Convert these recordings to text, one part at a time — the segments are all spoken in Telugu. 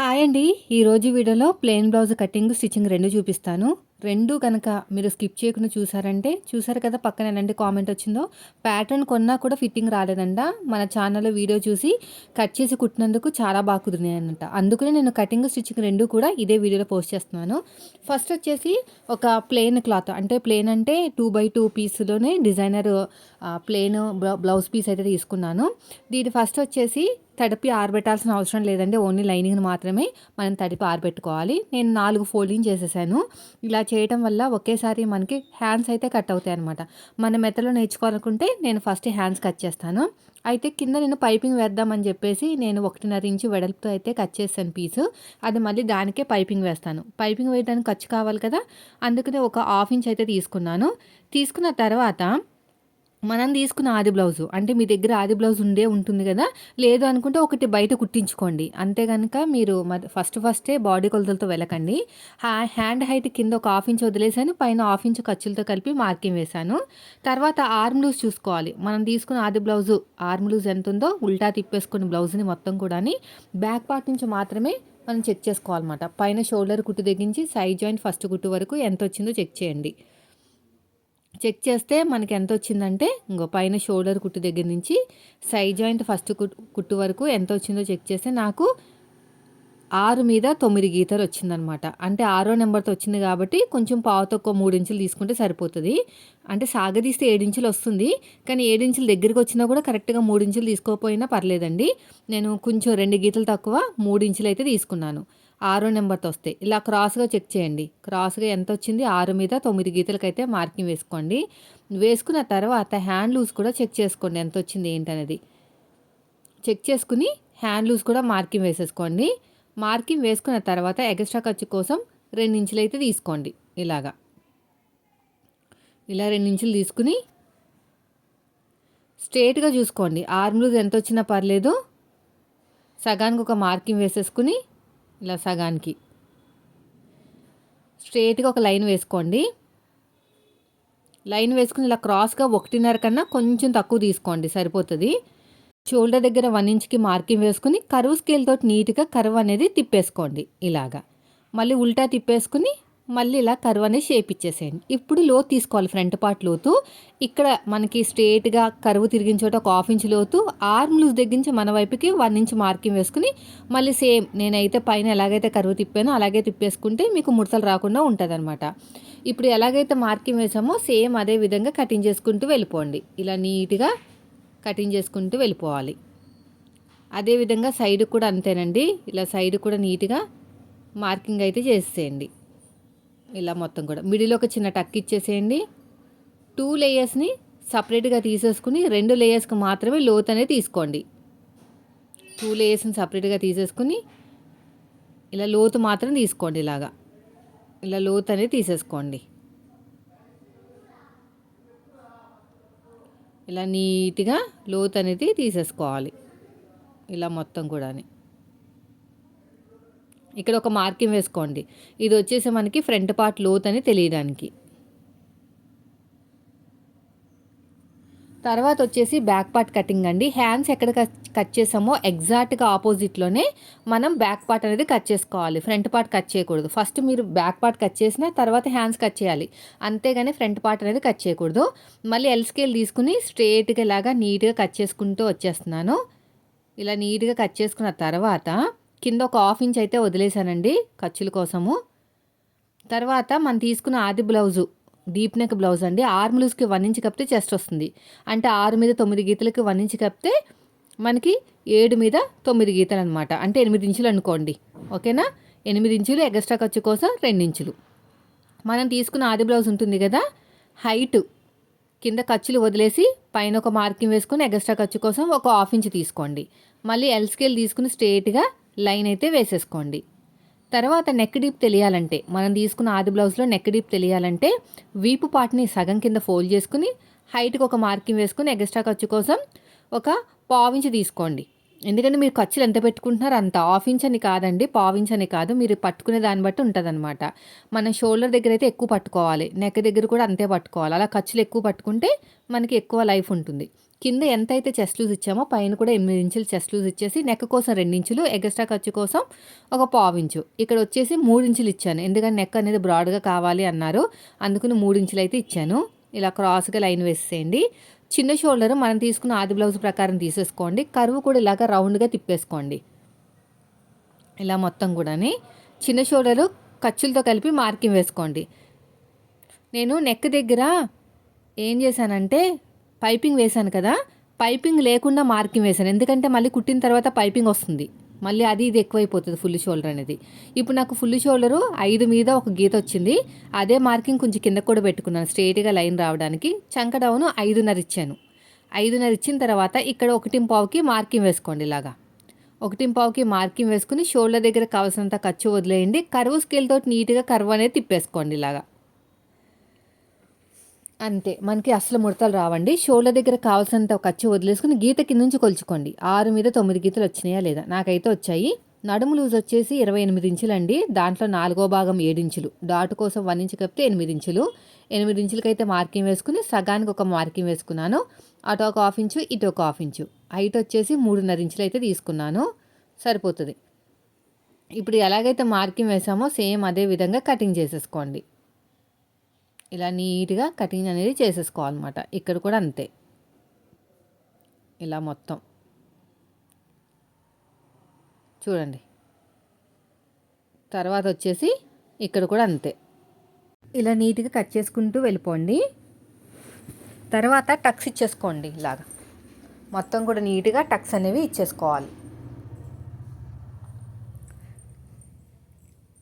హాయ్ అండి. ఈరోజు వీడియోలో ప్లెయిన్ బ్లౌజ్ కటింగ్ స్టిచ్చింగ్ రెండు చూపిస్తాను. రెండు కనుక మీరు స్కిప్ చేయకుండా చూసారంటే చూసారు కదా పక్కన ఎలాంటి కామెంట్ వచ్చిందో? ప్యాటర్న్ కొన్నా కూడా ఫిట్టింగ్ రాలేదంట. మన ఛానల్లో వీడియో చూసి కట్ చేసి కుట్టినందుకు చాలా బాగా కుదిరినాయనంట అందుకనే నేను కటింగ్ స్టిచ్చింగ్ రెండు కూడా ఇదే వీడియోలో పోస్ట్ చేస్తున్నాను. ఫస్ట్ వచ్చేసి ఒక ప్లెయిన్ క్లాత్. అంటే ప్లెయిన్ అంటే టూ బై టూ పీస్లోనే డిజైనర్ ప్లెయిన్ బ్లౌజ్ పీస్ అయితే తీసుకున్నాను. దీని ఫస్ట్ వచ్చేసి తడిపి ఆరబెట్టాల్సిన అవసరం లేదండి. ఓన్లీ లైనింగ్ మాత్రమే మనం తడిపి ఆరబెట్టుకోవాలి. నేను నాలుగు ఫోల్డింగ్ చేసేసాను. ఇలా చేయడం వల్ల ఒకేసారి మనకి హ్యాండ్స్ అయితే కట్ అవుతాయి అనమాట మన మెత్తలో నేర్చుకోవాలనుకుంటే నేను ఫస్ట్ హ్యాండ్స్ కట్ చేస్తాను. అయితే కింద నేను పైపింగ్ వేద్దామని చెప్పేసి నేను ఒకటిన్నర ఇంచు వెడల్పుతో అయితే కట్ చేస్తాను పీసు. అది మళ్ళీ దానికే పైపింగ్ వేస్తాను. పైపింగ్ వేయడానికి ఖర్చు కావాలి కదా. అందుకనే ఒక హాఫ్ ఇంచ్ అయితే తీసుకున్నాను. తీసుకున్న తర్వాత మనం తీసుకున్న ఆది బ్లౌజు. అంటే మీ దగ్గర ఆది బ్లౌజ్ ఉండే ఉంటుంది కదా? లేదు అనుకుంటే ఒకటి బయట కుట్టించుకోండి. అంతే కనుక మీరు ఫస్ట్ ఫస్టే బాడీ కొలతలతో వెళ్ళకండి. హ్యాండ్ హైట్ కింద ఒక హాఫ్ ఇంచ్ వదిలేసాను పైన హాఫ్ ఇంచ్ ఖర్చులతో కలిపి మార్కింగ్ వేశాను. తర్వాత ఆర్మ్ లూజ్ చూసుకోవాలి. మనం తీసుకున్న ఆది బ్లౌజు ఆర్మ్ లూజ్ ఎంత ఉందో ఉల్టా తిప్పేసుకున్న బ్లౌజ్ని మొత్తం కూడా బ్యాక్ పార్ట్ నుంచి మాత్రమే మనం చెక్ చేసుకోవాలన్నమాట. పైన షోల్డర్ కుట్టు తెగించి సైడ్ జాయింట్ ఫస్ట్ కుట్టు వరకు ఎంత వచ్చిందో చెక్ చేయండి. చెక్ చేస్తే మనకి ఎంత వచ్చిందంటే ఇంకో పైన షోల్డర్ కుట్టు దగ్గర నుంచి సైడ్ జాయింట్ ఫస్ట్ కుట్టు వరకు ఎంత వచ్చిందో చెక్ చేస్తే నాకు ఆరు మీద తొమ్మిది గీతలు వచ్చిందనమాట. అంటే ఆరో నెంబర్తో వచ్చింది కాబట్టి కొంచెం పావు తక్కువ మూడు ఇంచులు తీసుకుంటే సరిపోతుంది. అంటే సాగదీస్తే ఏడించులు వస్తుంది. కానీ ఏడించుల దగ్గరికి వచ్చినా కూడా కరెక్ట్గా మూడు ఇంచులు తీసుకోకపోయినా పర్లేదండి. నేను కొంచెం రెండు గీతలు తక్కువ మూడు ఇంచులు అయితే తీసుకున్నాను. ఆరో నెంబర్తో వస్తాయి. ఇలా క్రాస్గా చెక్ చేయండి. క్రాస్గా ఎంత వచ్చింది ఆరు మీద తొమ్మిది గీతలకైతే మార్కింగ్ వేసుకోండి. వేసుకున్న తర్వాత హ్యాండ్ లూజ్ కూడా చెక్ చేసుకోండి ఎంత వచ్చింది ఏంటనేది. చెక్ చేసుకుని హ్యాండ్ లూజ్ కూడా మార్కింగ్ వేసేసుకోండి. మార్కింగ్ వేసుకున్న తర్వాత ఎక్స్ట్రా ఖర్చు కోసం రెండించులు అయితే తీసుకోండి ఇలాగా. ఇలా రెండు ఇంచులు తీసుకుని స్ట్రేట్గా చూసుకోండి. ఆర్మ్ లూజ్ ఎంత వచ్చినా పర్లేదు. సగానికి ఒక మార్కింగ్ వేసేసుకుని ఇలా సగానికి. స్ట్రేట్గా ఒక లైన్ వేసుకోండి. లైన్ వేసుకుని ఇలా క్రాస్గా ఒకటిన్నర కన్నా కొంచెం తక్కువ తీసుకోండి సరిపోతుంది. షోల్డర్ దగ్గర వన్ ఇంచ్కి మార్కింగ్ వేసుకుని కరువు స్కేల్ తోటి నీట్గా కరువు అనేది తిప్పేసుకోండి ఇలాగా. మళ్ళీ ఉల్టా తిప్పేసుకుని మళ్ళీ ఇలా కర్వ్ అనేది షేప్ ఇచ్చేసేయండి. ఇప్పుడు లోతు తీసుకోవాలి ఫ్రంట్ పార్ట్ లోతు. ఇక్కడ మనకి స్ట్రేట్గా కరువు తిరిగిన చోట ఒక హాఫ్ ఇంచ్ లోతు. ఆర్మ్ లూజ్ దగ్గర మన వైపుకి వన్ ఇంచ్ మార్కింగ్ వేసుకుని మళ్ళీ సేమ్ నేనైతే పైన ఎలాగైతే కరువు తిప్పానో అలాగే తిప్పేసుకుంటే మీకు ముడతలు రాకుండా ఉంటుంది అనమాట ఇప్పుడు ఎలాగైతే మార్కింగ్ వేసామో సేమ్ అదే విధంగా కటింగ్ చేసుకుంటూ వెళ్ళిపోండి. ఇలా నీట్గా కటింగ్ చేసుకుంటూ వెళ్ళిపోవాలి. అదేవిధంగా సైడ్ కూడా అంతేనండి. ఇలా సైడ్ కూడా నీట్గా మార్కింగ్ అయితే చేసేయండి. ఇలా మొత్తం కూడా. మిడిల్ ఒక చిన్న టక్ ఇచ్చేసేయండి. టూ లేయర్స్ని సపరేట్గా తీసేసుకుని రెండు లేయర్స్కి మాత్రమే లోత్ అనేది తీసుకోండి. టూ లేయర్స్ని సపరేట్గా తీసేసుకుని ఇలా లోతు మాత్రం తీసుకోండి ఇలాగా. ఇలా లోత్ అనేది తీసేసుకోండి. ఇలా నీట్గా లోత్ అనేది తీసేసుకోవాలి. ఇలా మొత్తం కూడా ఇక్కడ ఒక మార్కింగ్ వేసుకోండి. ఇది వచ్చేసి మనకి ఫ్రంట్ పార్ట్ లోత్ అని తెలియడానికి. తర్వాత వచ్చేసి బ్యాక్ పార్ట్ కటింగ్ అండి. హ్యాండ్స్ ఎక్కడ కట్ చేసామో ఎగ్జాక్ట్గా ఆపోజిట్లోనే మనం బ్యాక్ పార్ట్ అనేది కట్ చేసుకోవాలి. ఫ్రంట్ పార్ట్ కట్ చేయకూడదు. ఫస్ట్ మీరు బ్యాక్ పార్ట్ కట్ చేసిన తర్వాత హ్యాండ్స్ కట్ చేయాలి. అంతేగాని ఫ్రంట్ పార్ట్ అనేది కట్ చేయకూడదు. మళ్ళీ ఎల్ స్కేల్ తీసుకుని స్ట్రేట్గా ఇలాగా నీట్గా కట్ చేసుకుంటూ వచ్చేస్తున్నాను. ఇలా నీట్గా కట్ చేసుకున్న తర్వాత కింద ఒక హాఫ్ ఇంచ్ అయితే వదిలేశానండి ఖర్చుల కోసము. తర్వాత మనం తీసుకున్న ఆది బ్లౌజు డీప్ నెక్ బ్లౌజ్ అండి. ఆర్మ్ లూజ్కి వన్ ఇంచ్ కప్పితే చెస్ట్ వస్తుంది. అంటే ఆరు మీద తొమ్మిది గీతలకి వన్ ఇంచ్ కప్పితే మనకి ఏడు మీద తొమ్మిది గీతలు అనమాట అంటే ఎనిమిది ఇంచులు అనుకోండి. ఓకేనా? ఎనిమిది ఇంచులు ఎగస్ట్రా ఖర్చు కోసం రెండు ఇంచులు. మనం తీసుకున్న ఆది బ్లౌజ్ ఉంటుంది కదా? హైట్ కింద ఖర్చులు వదిలేసి పైన ఒక మార్కింగ్ వేసుకుని ఎగస్ట్రా ఖర్చు కోసం ఒక హాఫ్ ఇంచ్ తీసుకోండి. మళ్ళీ ఎల్ స్కేల్ తీసుకుని స్ట్రేట్గా లైన్ అయితే వేసేసుకోండి. తర్వాత నెక్ డీప్ తెలియాలంటే మనం తీసుకున్న ఆది బ్లౌజ్లో నెక్ డీప్ తెలియాలంటే వీపు పార్ట్ని సగం కింద ఫోల్డ్ చేసుకుని హైట్కి ఒక మార్కింగ్ వేసుకుని ఎక్స్ట్రా ఖర్చు కోసం ఒక పావించి తీసుకోండి. ఎందుకంటే మీరు ఖర్చులు ఎంత పెట్టుకుంటున్నారు అంత హాఫ్ ఇంచ్ అని కాదండి పావించ్ అని కాదు మీరు పట్టుకునే దాన్ని బట్టి ఉంటుందన్నమాట. మనం షోల్డర్ దగ్గర అయితే ఎక్కువ పట్టుకోవాలి నెక్ దగ్గర కూడా అంతే పట్టుకోవాలి. అలా ఖర్చులు ఎక్కువ పట్టుకుంటే మనకి ఎక్కువ లైఫ్ ఉంటుంది. కింద ఎంత అయితే చెస్ట్ లూజ్ ఇచ్చామో పైన కూడా ఎనిమిది ఇంచులు చెస్ట్ లూజ్ ఇచ్చేసి నెక్ కోసం రెండించులు ఎగస్ట్రా ఖర్చు కోసం ఒక పావు ఇంచు. ఇక్కడ వచ్చేసి మూడు ఇంచులు ఇచ్చాను. ఎందుకంటే నెక్ అనేది బ్రాడ్గా కావాలి అన్నారు. అందుకని మూడించులు అయితే ఇచ్చాను. ఇలా క్రాస్గా లైన్ వేసేయండి చిన్న షోల్డర్ మనం తీసుకున్న ఆది బ్లౌజ్ ప్రకారం తీసేసుకోండి. కరువు కూడా ఇలాగ రౌండ్గా తిప్పేసుకోండి. ఇలా మొత్తం కూడాని చిన్న షోల్డరు ఖర్చులతో కలిపి మార్కింగ్ వేసుకోండి. నేను నెక్ దగ్గర ఏం చేశానంటే పైపింగ్ వేశాను కదా పైపింగ్ లేకుండా మార్కింగ్ వేశాను. ఎందుకంటే మళ్ళీ కుట్టిన తర్వాత పైపింగ్ వస్తుంది. మళ్ళీ అది ఇది ఎక్కువైపోతుంది ఫుల్ షోల్డర్ అనేది. ఇప్పుడు నాకు ఫుల్ షోల్డరు ఐదు మీద ఒక గీత వచ్చింది. అదే మార్కింగ్ కొంచెం కింద కూడా పెట్టుకున్నాను స్ట్రేట్గా లైన్ రావడానికి. చంక డౌను ఐదున్నర ఇచ్చాను. ఐదున్నర ఇచ్చిన తర్వాత ఇక్కడ ఒకటి పావుకి మార్కింగ్ వేసుకోండి ఇలాగా. ఒకటి పావుకి మార్కింగ్ వేసుకుని షోల్డర్ దగ్గర కావాల్సినంత ఖర్చు వదిలేయండి. కరువు స్కేల్ తోటి నీట్గా కరువు అనేది తిప్పేసుకోండి ఇలాగా. అంతే. మనకి అసలు ముడతలు రావండి. షోల్డర్ దగ్గర కావాల్సినంత ఖర్చు వదిలేసుకుని గీత కింద నుంచి కొలుచుకోండి. ఆరు మీద తొమ్మిది గీతలు వచ్చినాయా లేదా? నాకైతే వచ్చాయి. నడుము లూజ్ వచ్చేసి ఇరవై ఎనిమిది ఇంచులండి. దాంట్లో నాలుగో భాగం ఏడించులు డాట్ కోసం వన్ ఇంచు కప్పితే ఎనిమిది ఇంచులు. ఎనిమిది ఇంచులకైతే మార్కింగ్ వేసుకుని సగానికి ఒక మార్కింగ్ వేసుకున్నాను. అటు ఒక హాఫ్ ఇంచు ఇటు ఒక హాఫ్ ఇంచు. హైట్ వచ్చేసి మూడున్నర ఇంచులు అయితే తీసుకున్నాను. సరిపోతుంది. ఇప్పుడు ఎలాగైతే మార్కింగ్ వేసామో సేమ్ అదే విధంగా కటింగ్ చేసేసుకోండి. ఇలా నీట్గా కటింగ్ అనేది చేసేసుకోవాలన్నమాట. ఇక్కడ కూడా అంతే. ఇలా మొత్తం. చూడండి. తర్వాత వచ్చేసి ఇక్కడ కూడా అంతే. ఇలా నీట్గా కట్ చేసుకుంటూ వెళ్ళిపోండి. తర్వాత టక్స్ ఇచ్చేసుకోండి ఇలాగా. మొత్తం కూడా నీట్గా టక్స్ అనేవి ఇచ్చేసుకోవాలి.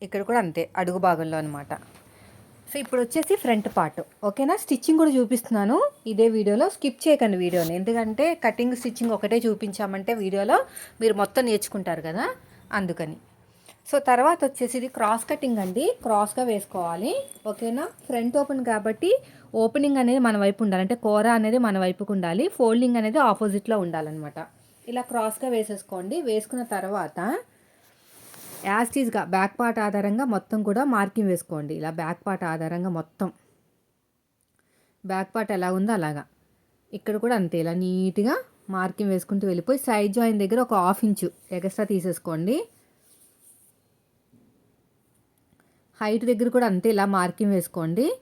ఇక్కడ కూడా అంతే. అడుగు భాగంలో అనమాట సో ఇప్పుడు వచ్చేసి ఫ్రంట్ పార్ట్. ఓకేనా? స్టిచ్చింగ్ కూడా చూపిస్తున్నాను. ఇదే వీడియోలో. స్కిప్ చేయకండి వీడియోని. ఎందుకంటే కటింగ్ స్టిచ్చింగ్ ఒకటే చూపించామంటే వీడియోలో మీరు మొత్తం నేర్చుకుంటారు కదా? అందుకని. సో తర్వాత వచ్చేసి ఇది క్రాస్ కటింగ్ అండి. క్రాస్గా వేసుకోవాలి. ఓకేనా? ఫ్రంట్ ఓపెన్ కాబట్టి ఓపెనింగ్ అనేది మన వైపు ఉండాలి. అంటే కూర అనేది మన వైపుకు ఉండాలి. ఫోల్డింగ్ అనేది ఆపోజిట్లో ఉండాలన్నమాట. ఇలా క్రాస్గా వేసేసుకోండి. వేసుకున్న తర్వాత యాస్టీజ్గా బ్యాక్ పార్ట్ ఆధారంగా మొత్తం కూడా మార్కింగ్ వేసుకోండి. ఇలా బ్యాక్ పార్ట్ ఆధారంగా మొత్తం. బ్యాక్ పార్ట్ ఎలా ఉందో అలాగా. ఇక్కడ కూడా అంతే. ఇలా నీట్గా మార్కింగ్ వేసుకుంటూ వెళ్ళిపోయి సైడ్ జాయిన్ దగ్గర ఒక హాఫ్ ఇంచు ఎక్స్ట్రా తీసేసుకోండి. హైట్ దగ్గర కూడా అంతే. ఇలా మార్కింగ్ వేసుకోండి.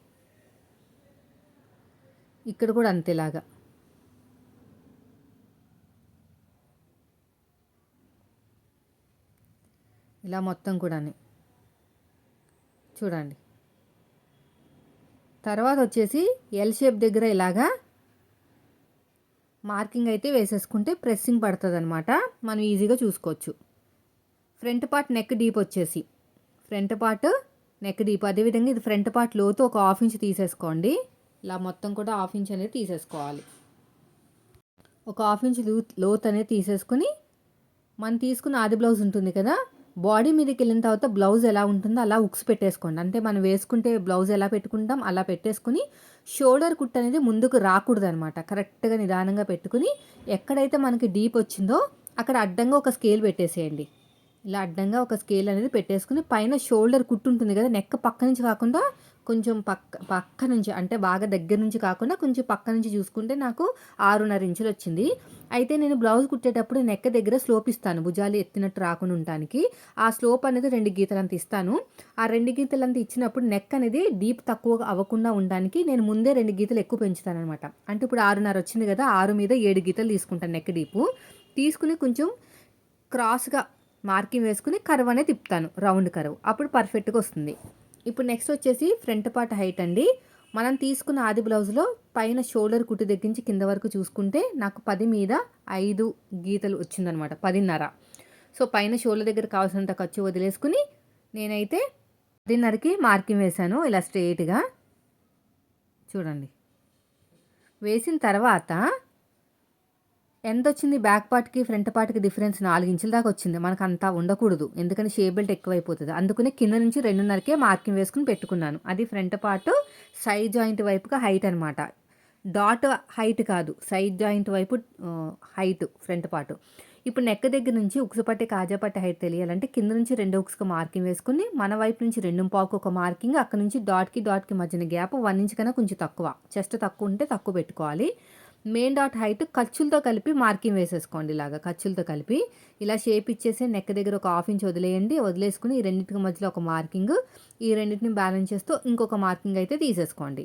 ఇక్కడ కూడా అంతేలాగా ఇలా మొత్తం కూడా చూడండి. తర్వాత వచ్చేసి ఎల్ షేప్ దగ్గర ఇలాగా మార్కింగ్ అయితే వేసేసుకుంటే ప్రెస్సింగ్ పడుతుంది అనమాట మనం ఈజీగా చూసుకోవచ్చు. ఫ్రంట్ పార్ట్ నెక్ డీప్ వచ్చేసి. ఫ్రంట్ పార్ట్ నెక్ డీప్ అదేవిధంగా ఇది ఫ్రంట్ పార్ట్ లోతు ఒక హాఫ్ ఇంచ్ తీసేసుకోండి. ఇలా మొత్తం కూడా హాఫ్ ఇంచ్ అనేది తీసేసుకోవాలి. ఒక హాఫ్ ఇంచ్ లోత్ అనేది తీసేసుకుని మనం తీసుకున్న ఆది బ్లౌజ్ ఉంటుంది కదా బాడీ మీదకి వెళ్ళిన తర్వాత బ్లౌజ్ ఎలా ఉంటుందో అలా ఉక్స్ పెట్టేసుకోండి. అంటే మనం వేసుకుంటే బ్లౌజ్ ఎలా పెట్టుకుంటాం అలా పెట్టేసుకుని షోల్డర్ కుట్ అనేది ముందుకు రాకూడదు అనమాట కరెక్ట్గా నిదానంగా పెట్టుకుని ఎక్కడైతే మనకి డీప్ వచ్చిందో అక్కడ అడ్డంగా ఒక స్కేల్ పెట్టేసేయండి. ఇలా అడ్డంగా ఒక స్కేల్ అనేది పెట్టేసుకుని పైన షోల్డర్ కుట్టు ఉంటుంది కదా నెక్ పక్క నుంచి కాకుండా కొంచెం పక్క పక్క నుంచి అంటే బాగా దగ్గర నుంచి కాకుండా కొంచెం పక్క నుంచి చూసుకుంటే నాకు ఆరున్నర ఇంచులు వచ్చింది. అయితే నేను బ్లౌజ్ కుట్టేటప్పుడు నెక్ దగ్గర స్లోప్ ఇస్తాను భుజాలు ఎత్తినట్టు రాకుండా ఉండటానికి. ఆ స్లోప్ అనేది రెండు గీతలంత ఇస్తాను. ఆ రెండు గీతలంత ఇచ్చినప్పుడు నెక్ అనేది డీప్ తక్కువ అవ్వకుండా ఉండడానికి నేను ముందే రెండు గీతలు ఎక్కువ పెంచుతాను అనమాట అంటే ఇప్పుడు ఆరున్నర వచ్చింది కదా ఆరు మీద ఏడు గీతలు తీసుకుంటాను నెక్ డీపు. తీసుకుని కొంచెం క్రాస్గా మార్కింగ్ వేసుకుని కర్వ్ అనేది తిప్పుతాను రౌండ్ కర్వ్. అప్పుడు పర్ఫెక్ట్గా వస్తుంది. ఇప్పుడు నెక్స్ట్ వచ్చేసి ఫ్రంట్ పార్ట్ హైట్ అండి. మనం తీసుకున్న ఆది బ్లౌజ్లో పైన షోల్డర్ కుట్టు దగ్గరించి కింద వరకు చూసుకుంటే నాకు పది మీద ఐదు గీతలు వచ్చిందనమాట పదిన్నర. సో పైన షోల్డర్ దగ్గర కావాల్సినంత ఖర్చు వదిలేసుకుని నేనైతే పదిన్నరకి మార్కింగ్ వేశాను ఇలా స్ట్రైట్గా చూడండి. వేసిన తర్వాత ఎంత వచ్చింది బ్యాక్ పార్ట్కి ఫ్రంట్ పార్ట్కి డిఫరెన్స్ నాలుగు ఇంచుల దాకా వచ్చింది. మనకు అంతా ఉండకూడదు. ఎందుకంటే షేప్ బెల్ట్ ఎక్కువైపోతుంది. అందుకనే కింద నుంచి రెండున్నరకే మార్కింగ్ వేసుకుని పెట్టుకున్నాను. అది ఫ్రంట్ పార్ట్ సైడ్ జాయింట్ వైపుగా హైట్ అనమాట డాట్ హైట్ కాదు. సైడ్ జాయింట్ వైపు హైట్ ఫ్రంట్ పార్ట్ ఇప్పుడు నెక్ దగ్గర నుంచి ఉక్సు పట్టి కాజా హైట్ తెలియాలంటే కింద నుంచి రెండు ఉక్స్కి మార్కింగ్ వేసుకుని మన వైపు నుంచి రెండు పావుకు ఒక మార్కింగ్ అక్కడ నుంచి డాట్కి డాట్కి మధ్యన గ్యాప్ వన్ ఇంచ్ కన్నా కొంచెం తక్కువ. చెస్ట్ తక్కువ ఉంటే తక్కువ పెట్టుకోవాలి. మెయిన్ డాట్ హైట్ ఖర్చులతో కలిపి మార్కింగ్ వేసేసుకోండి ఇలాగా ఖర్చులతో కలిపి. ఇలా షేప్ ఇచ్చేసి నెక్ దగ్గర ఒక హాఫ్ ఇంచ్ వదిలేయండి. వదిలేసుకుని ఈ రెండింటికి మధ్యలో ఒక మార్కింగ్ ఈ రెండింటిని బ్యాలెన్స్ చేస్తూ ఇంకొక మార్కింగ్ అయితే తీసేసుకోండి.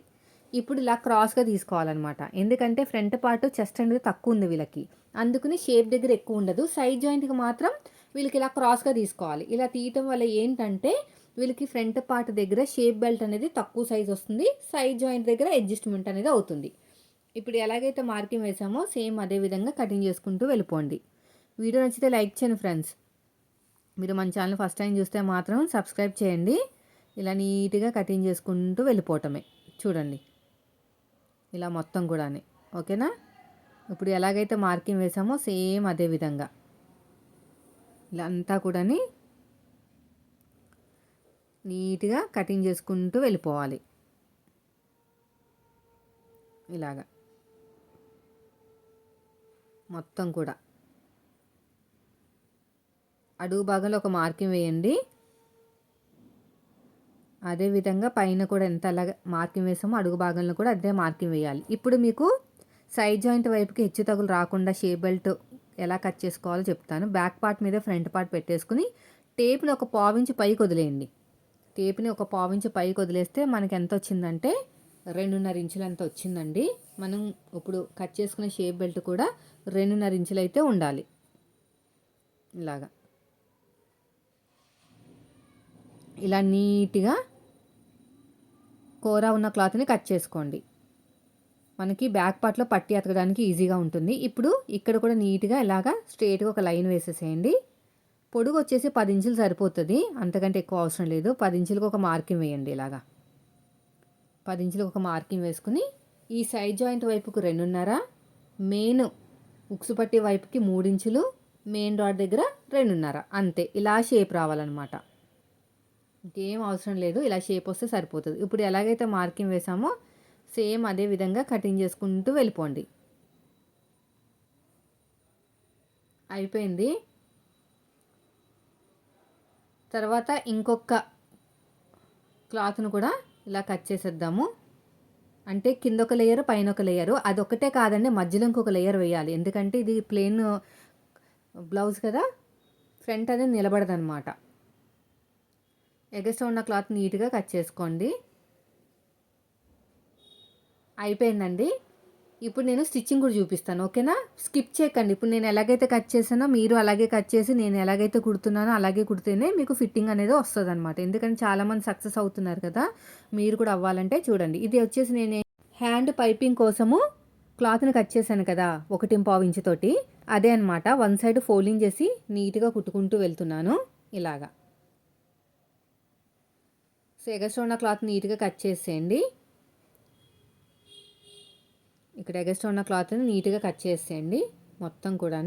ఇప్పుడు ఇలా క్రాస్గా తీసుకోవాలన్నమాట. ఎందుకంటే ఫ్రంట్ పార్ట్ చెస్ట్ అనేది తక్కువ ఉంది వీళ్ళకి. అందుకని షేప్ దగ్గర ఎక్కువ ఉండదు. సైడ్ జాయింట్కి మాత్రం వీళ్ళకి ఇలా క్రాస్గా తీసుకోవాలి. ఇలా తీయటం వల్ల ఏంటంటే వీళ్ళకి ఫ్రంట్ పార్ట్ దగ్గర షేప్ బెల్ట్ అనేది తక్కువ సైజ్ వస్తుంది. సైడ్ జాయింట్ దగ్గర అడ్జస్ట్మెంట్ అనేది అవుతుంది. ఇప్పుడు ఎలాగైతే మార్కింగ్ వేసామో సేమ్ అదే విధంగా కటింగ్ చేసుకుంటూ వెళ్ళిపోండి. వీడియో నచ్చితే లైక్ చేయండి ఫ్రెండ్స్. మీరు మన ఛానల్ ఫస్ట్ టైం చూస్తే మాత్రం సబ్స్క్రైబ్ చేయండి. ఇలా నీట్గా కటింగ్ చేసుకుంటూ వెళ్ళిపోవటమే. చూడండి. ఇలా మొత్తం కూడా ఓకేనా? ఇప్పుడు ఎలాగైతే మార్కింగ్ వేసామో సేమ్ అదే విధంగా. ఇలా అంతా కూడా నీట్గా కటింగ్ చేసుకుంటూ వెళ్ళిపోవాలి. ఇలాగా. మొత్తం కూడా. అడుగు భాగంలో ఒక మార్కింగ్ వేయండి. అదేవిధంగా పైన కూడా ఎంత అలా మార్కింగ్ వేసామో అడుగు భాగంలో కూడా అదే మార్కింగ్ వేయాలి. ఇప్పుడు మీకు సైడ్ జాయింట్ వైపుకి హెచ్చు తగులు రాకుండా షేప్ బెల్ట్ ఎలా కట్ చేసుకోవాలో చెప్తాను. బ్యాక్ పార్ట్ మీద ఫ్రంట్ పార్ట్ పెట్టేసుకుని టేప్ని ఒక పావించి పైకి వదిలేయండి. టేప్ని ఒక పావించి పైకి వదిలేస్తే మనకి ఎంత వచ్చిందంటే రెండున్నర ఇంచులు అంత వచ్చిందండి. మనం ఇప్పుడు కట్ చేసుకునే షేప్ బెల్ట్ కూడా రెండున్నర ఇంచులు అయితే ఉండాలి. ఇలాగా. ఇలా నీట్గా కూర ఉన్న క్లాత్ని కట్ చేసుకోండి. మనకి బ్యాక్ పార్ట్లో పట్టి అతకడానికి ఈజీగా ఉంటుంది. ఇప్పుడు ఇక్కడ కూడా నీట్గా ఇలాగా స్ట్రేట్గా ఒక లైన్ వేసేసేయండి. పొడుగు వచ్చేసి పది ఇంచులు సరిపోతుంది. అంతకంటే ఎక్కువ అవసరం లేదు. పది ఇంచులకు ఒక మార్కింగ్ వేయండి ఇలాగా. పది ఇంచులకు ఒక మార్కింగ్ వేసుకుని ఈ సైడ్ జాయింట్ వైపుకు రెండున్నర మెయిన్ ఉక్సు పట్టి వైపుకి మూడించులు మెయిన్ రాడ్ దగ్గర రెండున్నర. అంతే. ఇలా షేప్ రావాలన్నమాట. ఇంకేం అవసరం లేదు. ఇలా షేప్ వస్తే సరిపోతుంది. ఇప్పుడు ఎలాగైతే మార్కింగ్ వేసామో సేమ్ అదే విధంగా కటింగ్ చేసుకుంటూ వెళ్ళిపోండి. అయిపోయింది. తర్వాత ఇంకొక క్లాత్ను కూడా ఇలా కట్ చేసేద్దాము. అంటే కింద ఒక లేయర్ పైన ఒక లేయరు అదొకటే కాదండి మధ్యలో ఇంకొక లేయర్ వేయాలి. ఎందుకంటే ఇది ప్లెయిన్ బ్లౌజ్ కదా ఫ్రంట్ అనేది నిలబడదనమాట ఎగస్ట్ ఉన్న క్లాత్ నీట్గా కట్ చేసుకోండి. అయిపోయిందండి. ఇప్పుడు నేను స్టిచ్చింగ్ కూడా చూపిస్తాను ఓకేనా? స్కిప్ చేయకండి. ఇప్పుడు నేను ఎలాగైతే కట్ చేసానో మీరు అలాగే కట్ చేసి నేను ఎలాగైతే కుడుతున్నానో అలాగే కుడితేనే మీకు ఫిట్టింగ్ అనేది వస్తుంది అనమాట ఎందుకంటే చాలామంది సక్సెస్ అవుతున్నారు కదా మీరు కూడా అవ్వాలంటే చూడండి. ఇది వచ్చేసి నేను హ్యాండ్ పైపింగ్ కోసము క్లాత్ని కట్ చేశాను కదా ఒకటి పావు ఇంచుతోటి అదే అనమాట వన్ సైడ్ ఫోల్డింగ్ చేసి నీట్గా కుట్టుకుంటూ వెళ్తున్నాను ఇలాగా. సో ఎగస్ట్రా ఉన్న క్లాత్ నీట్గా కట్ చేసేయండి. ఇక్కడ ఎగస్ట్ ఉన్న క్లాత్ని నీట్గా కట్ చేసేయండి మొత్తం కూడా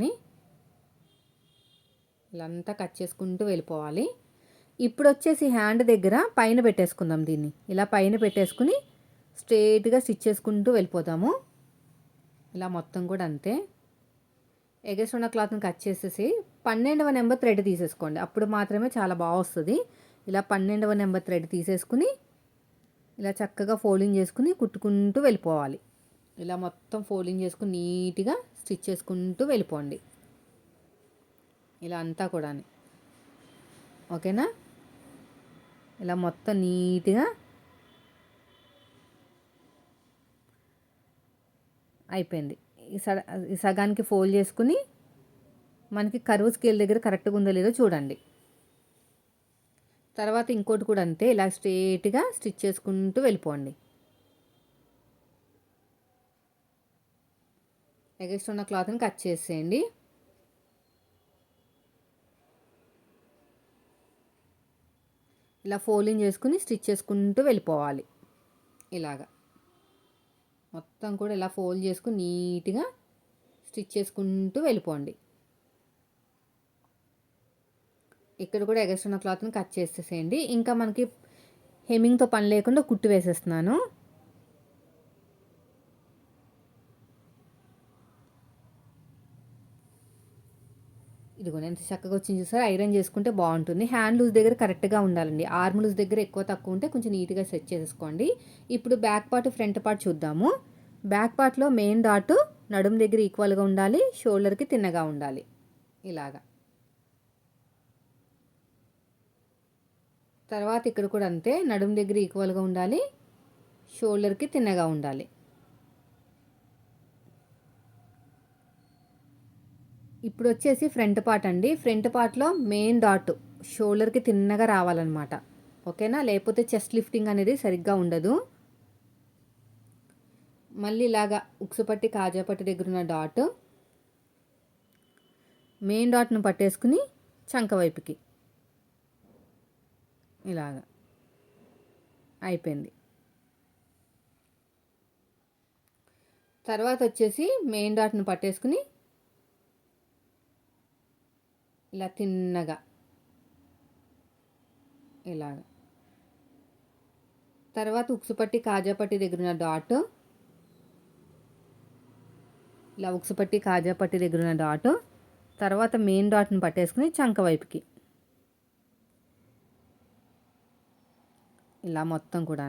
ఇలా అంతా కట్ చేసుకుంటూ వెళ్ళిపోవాలి. ఇప్పుడు వచ్చేసి హ్యాండ్ దగ్గర పైన పెట్టేసుకుందాం దీన్ని. ఇలా పైన పెట్టేసుకుని స్ట్రేట్గా స్టిచ్ చేసుకుంటూ వెళ్ళిపోతాము ఇలా మొత్తం కూడా అంతే. ఎగస్ట్ ఉన్న క్లాత్ని కట్ చేసేసి పన్నెండవ నెంబర్ థ్రెడ్ తీసేసుకోండి. అప్పుడు మాత్రమే చాలా బాగా వస్తుంది. ఇలా పన్నెండవ నెంబర్ థ్రెడ్ తీసేసుకుని ఇలా చక్కగా ఫోల్డింగ్ చేసుకుని కుట్టుకుంటూ వెళ్ళిపోవాలి. ఇలా మొత్తం ఫోల్డింగ్ చేసుకుని నీట్గా స్టిచ్ చేసుకుంటూ వెళ్ళిపోండి. ఇలా అంతా కూడా ఓకేనా? ఇలా మొత్తం నీట్గా అయిపోయింది. ఈ స ఈ సగానికి ఫోల్డ్ చేసుకుని మనకి కరువు స్కేల్ దగ్గర కరెక్ట్గా ఉందో లేదో చూడండి. తర్వాత ఇంకోటి కూడా అంతే ఇలా స్ట్రేట్గా స్టిచ్ చేసుకుంటూ వెళ్ళిపోండి. ఎగస్ట్ ఉన్న క్లాత్ని కట్ చేసేయండి. ఇలా ఫోల్డింగ్ చేసుకుని స్టిచ్ చేసుకుంటూ వెళ్ళిపోవాలి. ఇలాగా. మొత్తం కూడా ఇలా ఫోల్డ్ చేసుకుని నీట్గా స్టిచ్ చేసుకుంటూ వెళ్ళిపోండి. ఇక్కడ కూడా ఎగస్ట్రున్న క్లాత్ని కట్ చేసేసేయండి. ఇంకా మనకి హెమ్మింగ్తో పని లేకుండా కుట్టు వేసేస్తున్నాను. ఎంత చక్కగా వచ్చింది చూసారు? ఐరన్ చేసుకుంటే బాగుంటుంది. హ్యాండ్ లూజ్ దగ్గర కరెక్ట్గా ఉండాలండి. ఆర్మ్ లూజ్ దగ్గర ఎక్కువ తక్కువ ఉంటే కొంచెం నీట్గా సెట్ చేసుకోండి ఇప్పుడు బ్యాక్ పార్ట్ ఫ్రంట్ పార్ట్ చూద్దాము. బ్యాక్ పార్ట్లో మెయిన్ డాట్ నడుము దగ్గర ఈక్వల్గా ఉండాలి. షోల్డర్కి తిన్నగా ఉండాలి. ఇలాగా. తర్వాత ఇక్కడ కూడా అంతే. నడుము దగ్గర ఈక్వల్గా ఉండాలి. షోల్డర్కి తిన్నగా ఉండాలి. ఇప్పుడు వచ్చేసి ఫ్రంట్ పార్ట్ అండి. ఫ్రంట్ పార్ట్లో మెయిన్ డాట్ షోల్డర్కి తిన్నగా రావాలన్నమాట. ఓకేనా? లేకపోతే చెస్ట్ లిఫ్టింగ్ అనేది సరిగ్గా ఉండదు. మళ్ళీ ఇలాగా ఉక్సుపట్టి కాజాపట్టి దగ్గర ఉన్న డాట్ మెయిన్ డాట్ను పట్టేసుకుని చంక వైపుకి. ఇలాగా. అయిపోయింది. తర్వాత వచ్చేసి మెయిన్ డాట్ను పట్టేసుకుని ఇలా తిన్నగా. ఇలాగ. తర్వాత ఉక్సుపట్టి కాజాపట్టి దగ్గర ఉన్న డాట్ ఇలా ఉక్సుపట్టి కాజాపట్టి దగ్గర ఉన్న డాట్ తర్వాత మెయిన్ డాట్ని పట్టేసుకుని చంక వైపుకి. ఇలా మొత్తం కూడా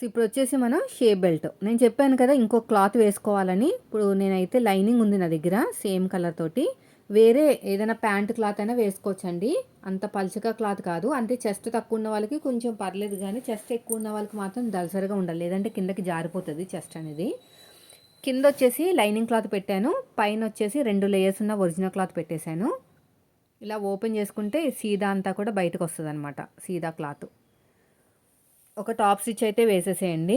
సో ఇప్పుడు వచ్చేసి మనం షేప్ బెల్ట్. నేను చెప్పాను కదా ఇంకో క్లాత్ వేసుకోవాలని. ఇప్పుడు నేనైతే లైనింగ్ ఉంది నా దగ్గర సేమ్ కలర్ తోటి. వేరే ఏదైనా ప్యాంట్ క్లాత్ అయినా వేసుకోవచ్చండి. అంత పలుచగా క్లాత్ కాదు. అంటే చెస్ట్ తక్కువ ఉన్న వాళ్ళకి కొంచెం పర్లేదు కానీ చెస్ట్ ఎక్కువ ఉన్న వాళ్ళకి మాత్రం దలసరిగా ఉండాలి. లేదంటే కిందకి జారిపోతుంది చెస్ట్ అనేది. కింద వచ్చేసి లైనింగ్ క్లాత్ పెట్టాను. పైన వచ్చేసి రెండు లేయర్స్ ఉన్న ఒరిజినల్ క్లాత్ పెట్టేశాను. ఇలా ఓపెన్ చేసుకుంటే సీదా అంతా కూడా బయటకు వస్తుంది అనమాట సీదా క్లాత్. ఒక టాప్ స్టిచ్ అయితే వేసేసేయండి.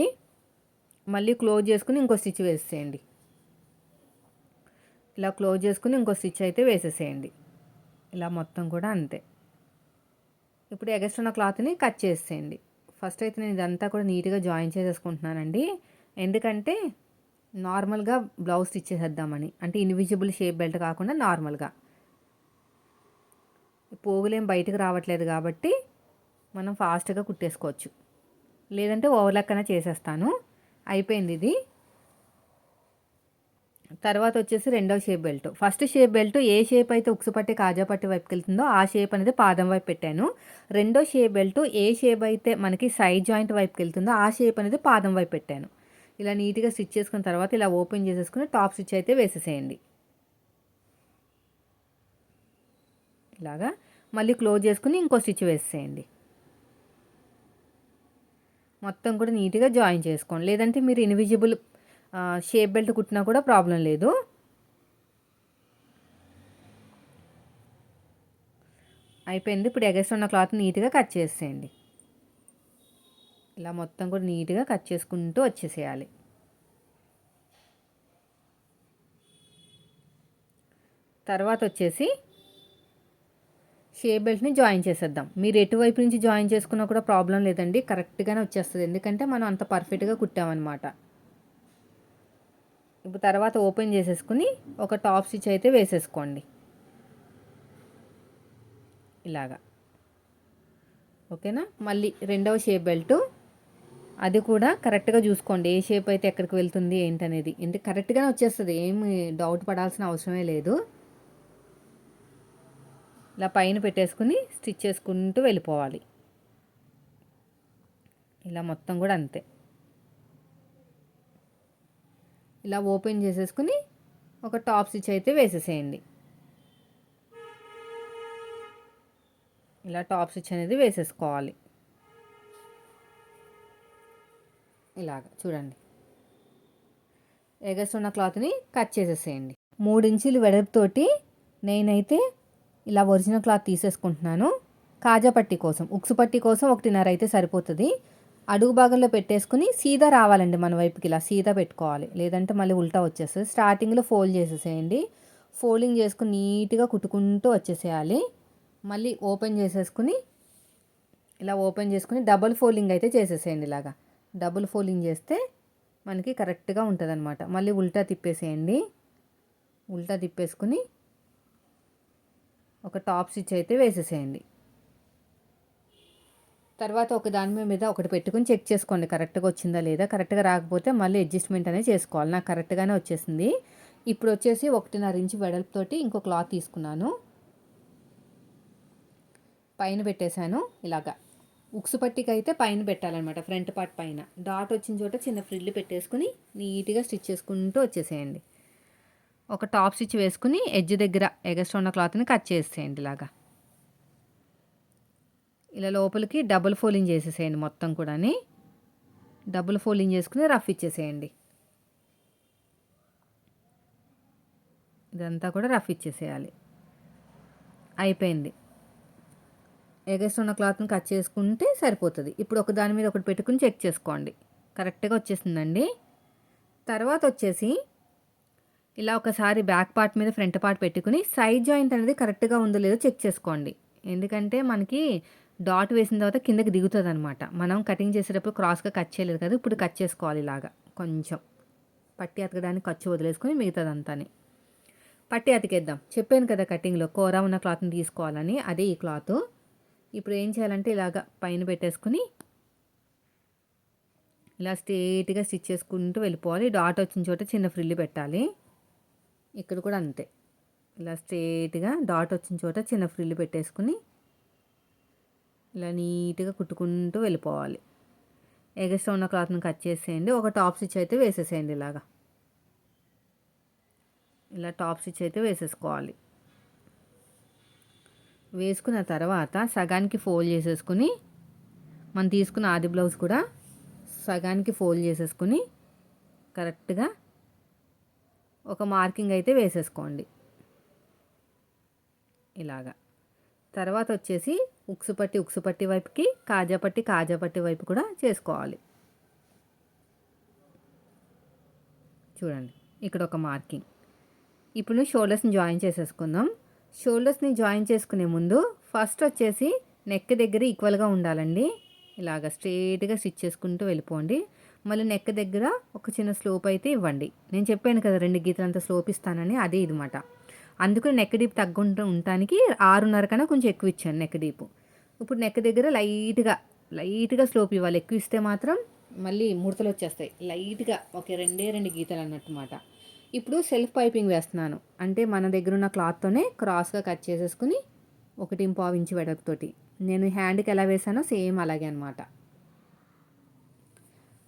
మళ్ళీ క్లోజ్ చేసుకుని ఇంకో స్టిచ్ వేసేయండి ఇలా క్లోజ్ చేసుకుని ఇంకో స్టిచ్ అయితే వేసేసేయండి. ఇలా మొత్తం కూడా అంతే. ఇప్పుడు ఎగస్ట్రా క్లాత్ని కట్ చేసేయండి ఫస్ట్ అయితే నేను ఇదంతా కూడా నీట్గా జాయిన్ చేసేసుకుంటున్నానండి. ఎందుకంటే నార్మల్గా బ్లౌజ్ స్టిచ్ చేసేద్దామని అంటే ఇన్విజిబుల్ షేప్ బెల్ట్ కాకుండా నార్మల్గా. పోగులేం బయటకు రావట్లేదు కాబట్టి మనం ఫాస్ట్గా కుట్టేసుకోవచ్చు. లేదంటే ఓవర్లక్కన చేసేస్తాను. అయిపోయింది ఇది. తర్వాత వచ్చేసి రెండవ shape belt. First shape belt ఏ షేప్ అయితే ఉక్సుపట్టి కాజాపట్టి వైపుకి వెళ్తుందో ఆ షేప్ అనేది పాదం వైపు పెట్టాను. రెండో షేప్ బెల్ట్ ఏ షేప్ అయితే మనకి సైడ్ జాయింట్ వైపుకి వెళ్తుందో ఆ షేప్ అనేది పాదం వైపు పెట్టాను. ఇలా నీట్గా స్టిచ్ చేసుకున్న తర్వాత ఇలా ఓపెన్ చేసేసుకుని టాప్ స్టిచ్ అయితే వేసేసేయండి. ఇలాగా. మళ్ళీ క్లోజ్ చేసుకుని ఇంకో స్టిచ్ వేసేయండి మొత్తం కూడా నీట్గా జాయిన్ చేసుకోండి. లేదంటే మీరు ఇన్విజిబుల్ షేప్ బెల్ట్ కుట్టినా కూడా ప్రాబ్లం లేదు. అయిపోయింది. ఇప్పుడు ఎగస్ట్ ఉన్న క్లాత్ నీట్గా కట్ చేసేయండి. ఇలా మొత్తం కూడా నీట్గా కట్ చేసుకుంటూ వచ్చేసేయాలి. తర్వాత వచ్చేసి షే బెల్ట్ని జాయిన్ చేసేద్దాం. మీరు ఎటువైపు నుంచి జాయిన్ చేసుకున్నా కూడా ప్రాబ్లం లేదండి. కరెక్ట్గానే వచ్చేస్తుంది. ఎందుకంటే మనం అంత పర్ఫెక్ట్గా కుట్టామన్నమాట. ఇప్పుడు తర్వాత ఓపెన్ చేసేసుకుని ఒక టాప్ స్టిచ్ అయితే వేసేసుకోండి. ఇలాగా. ఓకేనా? మళ్ళీ రెండవ షేప్ బెల్ట్. అది కూడా కరెక్ట్గా చూసుకోండి. ఏ షేప్ అయితే ఎక్కడికి వెళ్తుంది ఏంటనేది. ఎందుకు కరెక్ట్గానే వచ్చేస్తుంది. ఏమి డౌట్ పడాల్సిన అవసరమే లేదు. ఇలా పైన పెట్టేసుకుని స్టిచ్ చేసుకుంటూ వెళ్ళిపోవాలి. ఇలా మొత్తం కూడా అంతే. ఇలా ఓపెన్ చేసేసుకుని ఒక టాప్ స్టిచ్ అయితే వేసేసేయండి. ఇలా టాప్ స్టిచ్ అనేది వేసేసుకోవాలి. ఇలాగ చూడండి. ఎగస్ట్ ఉన్న క్లాత్ని కట్ చేసేసేయండి. మూడు ఇంచులు వెడల్పుతోటి నేనైతే ఇలా ఒరిజినల్ క్లాత్ తీసేసుకుంటున్నాను. కాజా పట్టి కోసం ఉక్సు పట్టి కోసం ఒకటిన్నర అయితే సరిపోతుంది. అడుగు భాగంలో పెట్టేసుకుని సీదా రావాలండి మన వైపుకి ఇలా సీదా పెట్టుకోవాలి. లేదంటే మళ్ళీ ఉల్టా వచ్చేస్తుంది. స్టార్టింగ్లో ఫోల్డ్ చేసేసేయండి. ఫోల్డింగ్ చేసుకుని నీట్గా కుట్టుకుంటూ వచ్చేసేయాలి. మళ్ళీ ఓపెన్ చేసేసుకుని ఇలా ఓపెన్ చేసుకుని డబుల్ ఫోల్డింగ్ అయితే చేసేసేయండి ఇలాగా. డబుల్ ఫోల్డింగ్ చేస్తే మనకి కరెక్ట్గా ఉంటుంది అనమాట మళ్ళీ ఉల్టా తిప్పేసేయండి. ఉల్టా తిప్పేసుకుని ఒక టాప్ స్టిచ్ అయితే వేసేసేయండి. తర్వాత ఒక దాని మీద ఒకటి పెట్టుకుని చెక్ చేసుకోండి కరెక్ట్గా వచ్చిందా లేదా కరెక్ట్గా రాకపోతే మళ్ళీ అడ్జస్ట్మెంట్ అనేది చేసుకోవాలి. నాకు కరెక్ట్గానే వచ్చేసింది. ఇప్పుడు వచ్చేసి ఒకటిన్నర ఇంచు వెడల్పుతోటి ఇంకో క్లాత్ తీసుకున్నాను. పైన పెట్టేశాను ఇలాగా. ఉక్సు పట్టికి అయితే పైన పెట్టాలన్నమాట ఫ్రంట్ పార్ట్ పైన. డాట్ వచ్చిన చోట చిన్న ఫ్రిల్లు పెట్టేసుకుని నీట్గా స్టిచ్ చేసుకుంటూ వచ్చేసేయండి. ఒక టాప్ స్టిచ్ వేసుకుని ఎడ్జ్ దగ్గర ఎగస్ట్ ఉన్న క్లాత్ని కట్ చేసేయండి ఇలాగా. ఇలా లోపలికి డబుల్ ఫోలింగ్ చేసేసేయండి మొత్తం కూడాని. డబుల్ ఫోలింగ్ చేసుకుని రఫ్ ఇచ్చేసేయండి. ఇదంతా కూడా రఫ్ ఇచ్చేసేయాలి. అయిపోయింది. ఎగస్ట్ ఉన్న క్లాత్ని కట్ చేసుకుంటే సరిపోతుంది. ఇప్పుడు ఒక దాని మీద ఒకటి పెట్టుకుని చెక్ చేసుకోండి. కరెక్ట్గా వచ్చేసిందండి. తర్వాత వచ్చేసి ఇలా ఒకసారి బ్యాక్ పార్ట్ మీద ఫ్రంట్ పార్ట్ పెట్టుకుని సైడ్ జాయింట్ అనేది కరెక్ట్గా ఉందో లేదో చెక్ చేసుకోండి. ఎందుకంటే మనకి డాట్ వేసిన తర్వాత కిందకి దిగుతుంది అనమాట మనం కటింగ్ చేసేటప్పుడు క్రాస్గా కట్ చేయలేదు కదా ఇప్పుడు కట్ చేసుకోవాలి ఇలాగా కొంచెం. పట్టి అతకడానికి ఖర్చు వదిలేసుకొని మిగతాదంతాని. పట్టి అతికేద్దాం. చెప్పాను కదా కటింగ్లో కూర ఉన్న క్లాత్ని తీసుకోవాలని అదే ఈ క్లాత్. ఇప్పుడు ఏం చేయాలంటే ఇలాగ పైన పెట్టేసుకుని ఇలా స్ట్రేట్గా స్టిచ్ చేసుకుంటూ వెళ్ళిపోవాలి. డాట్ వచ్చిన చోట చిన్న ఫ్రిల్లు పెట్టాలి. ఇక్కడ కూడా అంతే. ఇలా స్ట్రేట్గా డాట్ వచ్చిన చోట చిన్న ఫ్రిల్లు పెట్టేసుకుని ఇలా నీట్గా కుట్టుకుంటూ వెళ్ళిపోవాలి. ఎగస్ట్రా ఉన్న క్లాత్ని కట్ చేసేయండి. ఒక టాప్ స్టిచ్ అయితే వేసేసేయండి ఇలాగా. ఇలా టాప్ స్టిచ్ అయితే వేసేసుకోవాలి. వేసుకున్న తర్వాత సగానికి ఫోల్డ్ చేసేసుకుని మనం తీసుకున్న ఆది బ్లౌజ్ కూడా సగానికి ఫోల్డ్ చేసేసుకుని కరెక్ట్గా ఒక మార్కింగ్ అయితే వేసేసుకోండి. ఇలాగా. తర్వాత వచ్చేసి ఉక్సు పట్టి ఉక్సు పట్టి వైపుకి కాజా పట్టి కాజా పట్టి వైపు కూడా చేసుకోవాలి. చూడండి ఇక్కడ ఒక మార్కింగ్. ఇప్పుడు షోల్డర్స్ని జాయిన్ చేసేసుకుందాం. షోల్డర్స్ని జాయిన్ చేసుకునే ముందు ఫస్ట్ వచ్చేసి నెక్ దగ్గర ఈక్వల్గా ఉండాలండి. ఇలాగ స్ట్రేట్గా స్టిచ్ చేసుకుంటూ వెళ్ళిపోండి. మళ్ళీ నెక్ దగ్గర ఒక చిన్న స్లోప్ అయితే ఇవ్వండి. నేను చెప్పాను కదా రెండు గీతలంత స్లోప్ ఇస్తానని అదే ఇదన్నమాట అందుకు నెక్ డీప్ తగ్గుంటూ ఉండటానికి ఆరున్నర కన్నా కొంచెం ఎక్కువ ఇచ్చాను నెక్ డీప్ ఇప్పుడు నెక్ దగ్గర లైట్గా లైట్గా స్లోప్ ఇవ్వాలి. ఎక్కువ ఇస్తే మాత్రం మళ్ళీ ముడతలు వచ్చేస్తాయి. లైట్గా ఒకే రెండే రెండు గీతలు అన్నట్టుమాట. ఇప్పుడు సెల్ఫ్ పైపింగ్ వేస్తున్నాను. అంటే మన దగ్గర ఉన్న క్లాత్తోనే క్రాస్గా కట్ చేసేసుకుని ఒకటి పావు ఇంచు వెడకతోటి నేను హ్యాండ్కి ఎలా వేసానో సేమ్ అలాగే అనమాట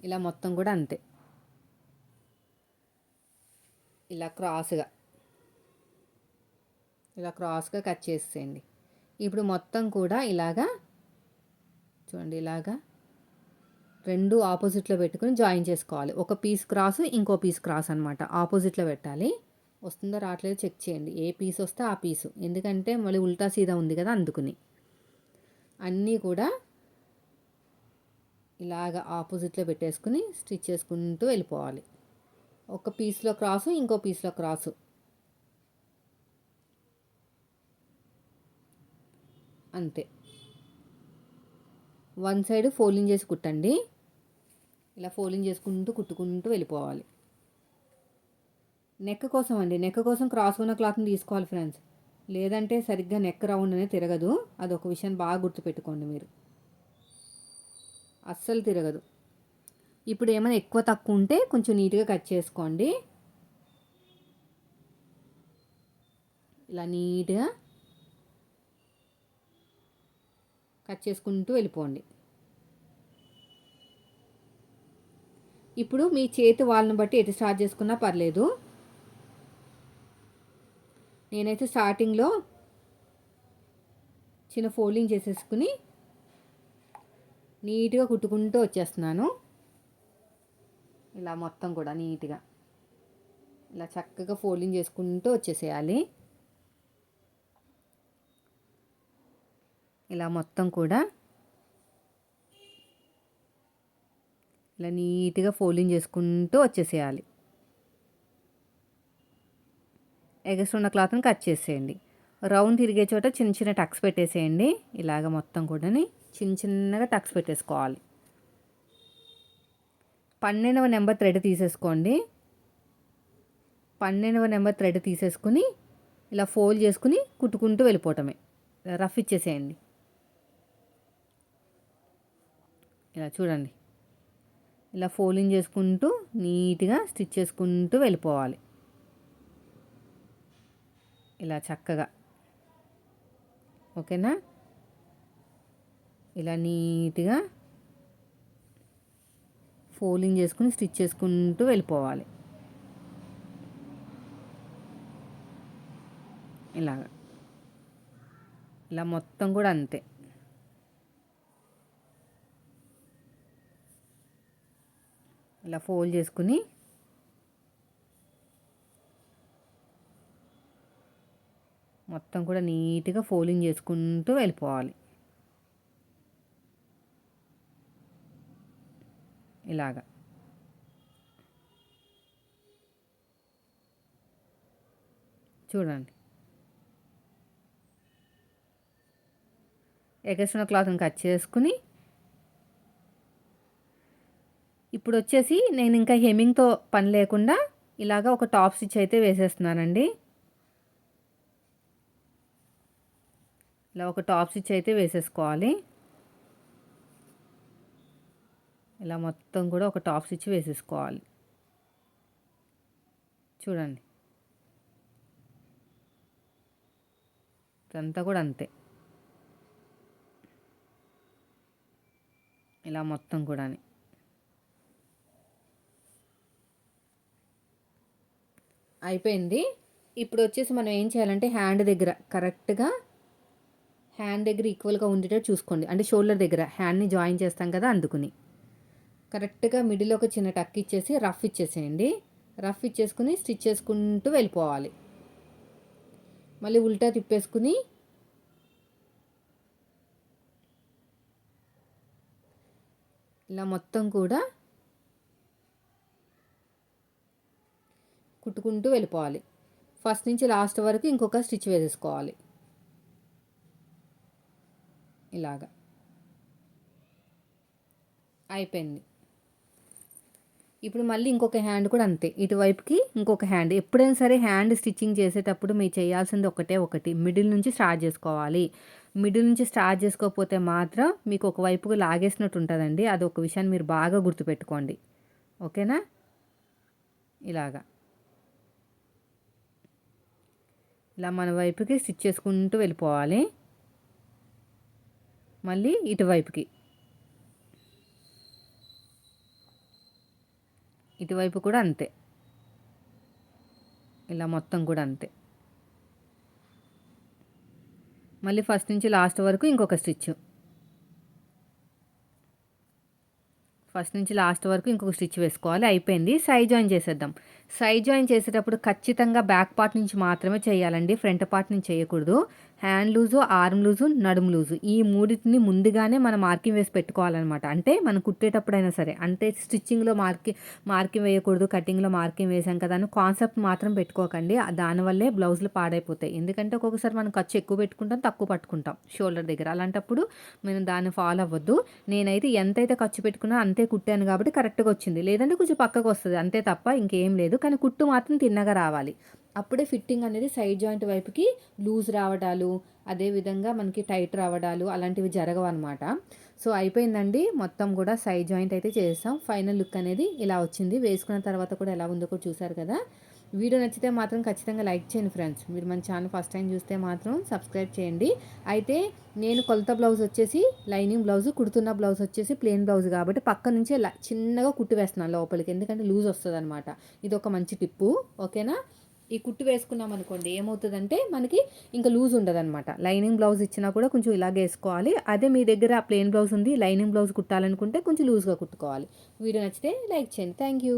ఇలా మొత్తం కూడా అంతే. ఇలా క్రాస్గా. ఇలా క్రాస్గా కట్ చేసేయండి. ఇప్పుడు మొత్తం కూడా ఇలాగా చూడండి ఇలాగా రెండు ఆపోజిట్లో పెట్టుకుని జాయిన్ చేసుకోవాలి. ఒక పీస్ క్రాస్ ఇంకో పీస్ క్రాస్ అనమాట ఆపోజిట్లో పెట్టాలి. వస్తుందో రావట్లేదు చెక్ చేయండి. ఏ పీస్ వస్తే ఆ పీసు. ఎందుకంటే మళ్ళీ ఉల్టా సీదా ఉంది కదా అందుకుని. అన్నీ కూడా ఇలాగ ఆపోజిట్లో పెట్టేసుకుని స్టిచ్ చేసుకుంటూ వెళ్ళిపోవాలి. ఒక పీస్లో క్రాసు ఇంకో పీస్లో క్రాసు. అంతే. వన్ సైడ్ ఫోల్డింగ్ చేసి కుట్టండి. ఇలా ఫోల్డింగ్ చేసుకుంటూ కుట్టుకుంటూ వెళ్ళిపోవాలి. నెక్ కోసం అండి. నెక్ కోసం క్రాస్ ఉన్న క్లాత్ని తీసుకోవాలి ఫ్రెండ్స్. లేదంటే సరిగ్గా నెక్ రౌండ్ అనేది తిరగదు. అదొక విషయాన్ని బాగా గుర్తుపెట్టుకోండి మీరు. అస్సలు తిరగదు. ఇప్పుడు ఏమైనా ఎక్కువ తక్కువ ఉంటే కొంచెం నీట్గా కట్ చేసుకోండి. ఇలా నీట్గా కట్ చేసుకుంటూ వెళ్ళిపోండి. ఇప్పుడు మీ చేతి వాళ్ళని బట్టి ఎటు స్టార్ట్ చేసుకున్నా పర్లేదు. నేనైతే స్టార్టింగ్లో చిన్న ఫోల్డింగ్ చేసేసుకుని నీట్గా కుట్టుకుంటూ వచ్చేస్తున్నాను. ఇలా మొత్తం కూడా నీట్గా. ఇలా చక్కగా ఫోల్డింగ్ చేసుకుంటూ వచ్చేసేయాలి. ఇలా మొత్తం కూడా ఇలా నీట్గా ఫోల్డింగ్ చేసుకుంటూ వచ్చేసేయాలి. ఎగస్ట్ ఉన్న క్లాత్ని కట్ చేసేయండి. రౌండ్ తిరిగే చోట చిన్న చిన్న టక్స్ పెట్టేసేయండి. ఇలాగ మొత్తం కూడాని చిన్న చిన్నగా టక్స్ పెట్టేసుకోవాలి. పన్నెండవ నెంబర్ థ్రెడ్ తీసేసుకోండి. పన్నెండవ నెంబర్ థ్రెడ్ తీసేసుకుని ఇలా ఫోల్డ్ చేసుకుని కుట్టుకుంటూ వెళ్ళిపోవటమే. రఫ్ ఇచ్చేసేయండి. ఇలా చూడండి. ఇలా ఫోల్డింగ్ చేసుకుంటూ నీట్గా స్టిచ్ చేసుకుంటూ వెళ్ళిపోవాలి. ఇలా చక్కగా. ఓకేనా? ఇలా నీట్గా ఫోల్డింగ్ చేసుకుని స్టిచ్ చేసుకుంటూ వెళ్ళిపోవాలి. ఇలాగ. ఇలా మొత్తం కూడా అంతే. ఇలా ఫోల్డ్ చేసుకుని మొత్తం కూడా నీట్గా ఫోల్డింగ్ చేసుకుంటూ వెళ్ళిపోవాలి. ఇలాగా. చూడండి. ఎగస్ట్రా క్లాత్ని కట్ చేసుకుని ఇప్పుడు వచ్చేసి నేను ఇంకా హెమ్మింగ్తో పని లేకుండా ఇలాగ ఒక టాప్ స్టిచ్ అయితే వేసేస్తున్నానండి. ఇలా ఒక టాప్ స్టిచ్ అయితే వేసేసుకోవాలి. ఇలా మొత్తం కూడా ఒక టాప్ స్టిచ్ వేసేసుకోవాలి. చూడండి. ఇదంతా కూడా అంతే. ఇలా మొత్తం కూడా అయిపోయింది. ఇప్పుడు వచ్చేసి మనం ఏం చేయాలంటే హ్యాండ్ దగ్గర కరెక్ట్గా హ్యాండ్ దగ్గర ఈక్వల్గా ఉండేటట్టు చూసుకోండి. అంటే షోల్డర్ దగ్గర హ్యాండ్ని జాయిన్ చేస్తాం కదా అందుకుని. కరెక్ట్గా మిడిల్ ఒక చిన్న టక్ ఇచ్చేసి రఫ్ ఇచ్చేసేయండి. రఫ్ ఇచ్చేసుకుని స్టిచ్ చేసుకుంటూ వెళ్ళిపోవాలి. మళ్ళీ ఉల్టా తిప్పేసుకుని ఇలా మొత్తం కూడా కుట్టుకుంటూ వెళ్ళిపోవాలి. ఫస్ట్ నుంచి లాస్ట్ వరకు ఇంకొక స్టిచ్ వేసేసుకోవాలి. ఇలాగా. అయిపోయింది. ఇప్పుడు మళ్ళీ ఇంకొక హ్యాండ్ కూడా అంతే. ఇటువైపుకి ఇంకొక హ్యాండ్. ఎప్పుడైనా సరే హ్యాండ్ స్టిచ్చింగ్ చేసేటప్పుడు మీరు చేయాల్సింది ఒకటే ఒకటి. మిడిల్ నుంచి స్టార్ట్ చేసుకోవాలి. మిడిల్ నుంచి స్టార్ట్ చేసుకోకపోతే మాత్రం మీకు ఒకవైపుకు లాగేసినట్టు ఉంటుందండి. అది ఒక విషయాన్ని మీరు బాగా గుర్తుపెట్టుకోండి. ఓకేనా? ఇలాగా. ఇలా మన వైపుకి స్టిచ్ చేసుకుంటూ వెళ్ళిపోవాలి. మళ్ళీ ఇటువైపుకి ఇటువైపు కూడా అంతే. ఇలా మొత్తం కూడా అంతే. మళ్ళీ ఫస్ట్ నుంచి లాస్ట్ వరకు ఇంకొక స్టిచ్ ఫస్ట్ నుంచి లాస్ట్ వరకు ఇంకొక స్టిచ్ వేసుకోవాలి. అయిపోయింది. సైడ్ జాయిన్ చేసేద్దాం. సైడ్ జాయిన్ చేసేటప్పుడు ఖచ్చితంగా బ్యాక్ పార్ట్ నుంచి మాత్రమే చేయాలండి. ఫ్రంట్ పార్ట్ నుంచి చేయకూడదు. హ్యాండ్ లూజు ఆర్మ్ లూజు నడుము లూజు. ఈ మూడింటిని ముందుగానే మనం మార్కింగ్ వేసి పెట్టుకోవాలన్నమాట. అంటే మనం కుట్టేటప్పుడైనా సరే అంటే స్టిచ్చింగ్లో మార్కి మార్కింగ్ వేయకూడదు కటింగ్లో మార్కింగ్ వేసాం కదా అని కాన్సెప్ట్ మాత్రం పెట్టుకోకండి. దానివల్లే బ్లౌజులు పాడైపోతాయి. ఎందుకంటే ఒక్కొక్కసారి మనం ఖర్చు ఎక్కువ పెట్టుకుంటాం తక్కువ పట్టుకుంటాం షోల్డర్ దగ్గర. అలాంటప్పుడు నేను దాన్ని ఫాలో అవ్వద్దు. నేనైతే ఎంతైతే ఖర్చు పెట్టుకున్నా అంతే కుట్టాను కాబట్టి కరెక్ట్గా వచ్చింది. లేదంటే కొంచెం పక్కకు వస్తుంది. అంతే తప్ప ఇంకేం లేదు. కానీ కుట్టు మాత్రం తిన్నగా రావాలి. అప్పుడే ఫిట్టింగ్ అనేది సైడ్ జాయింట్ వైపుకి లూజ్ రావడాలు అదేవిధంగా మనకి టైట్ రావడాలు అలాంటివి జరగవు అనమాట సో అయిపోయిందండి. మొత్తం కూడా సైడ్ జాయింట్ అయితే చేస్తాం ఫైనల్ లుక్ అనేది ఇలా వచ్చింది. వేసుకున్న తర్వాత కూడా ఎలా ఉందో కూడా చూసారు కదా. వీడియో నచ్చితే మాత్రం ఖచ్చితంగా లైక్ చేయండి ఫ్రెండ్స్ మీరు మన ఛానల్ ఫస్ట్ టైం చూస్తే మాత్రం సబ్స్క్రైబ్ చేయండి. అయితే నేను కొలత బ్లౌజ్ వచ్చేసి లైనింగ్ బ్లౌజ్ కుడుతున్న బ్లౌజ్ వచ్చేసి ప్లెయిన్ బ్లౌజ్ కాబట్టి పక్క నుంచే చిన్నగా కుట్టు వేస్తున్నాను లోపలికి. ఎందుకంటే లూజ్ వస్తుంది అనమాట ఇది ఒక మంచి టిప్పు. ఓకేనా? ఈ కుట్టు వేసుకున్నాం అనుకోండి ఏమవుతుందంటే మనకి ఇంకా లూజ్ ఉండదన్నమాట. లైనింగ్ బ్లౌజ్ ఇచ్చినా కూడా కొంచెం ఇలాగే వేసుకోవాలి. అదే మీ దగ్గర ప్లెయిన్ బ్లౌజ్ ఉంది లైనింగ్ బ్లౌజ్ కుట్టాలనుకుంటే కొంచెం లూజ్గా కుట్టుకోవాలి. వీడియో నచ్చితే లైక్ చేయండి. Thank you.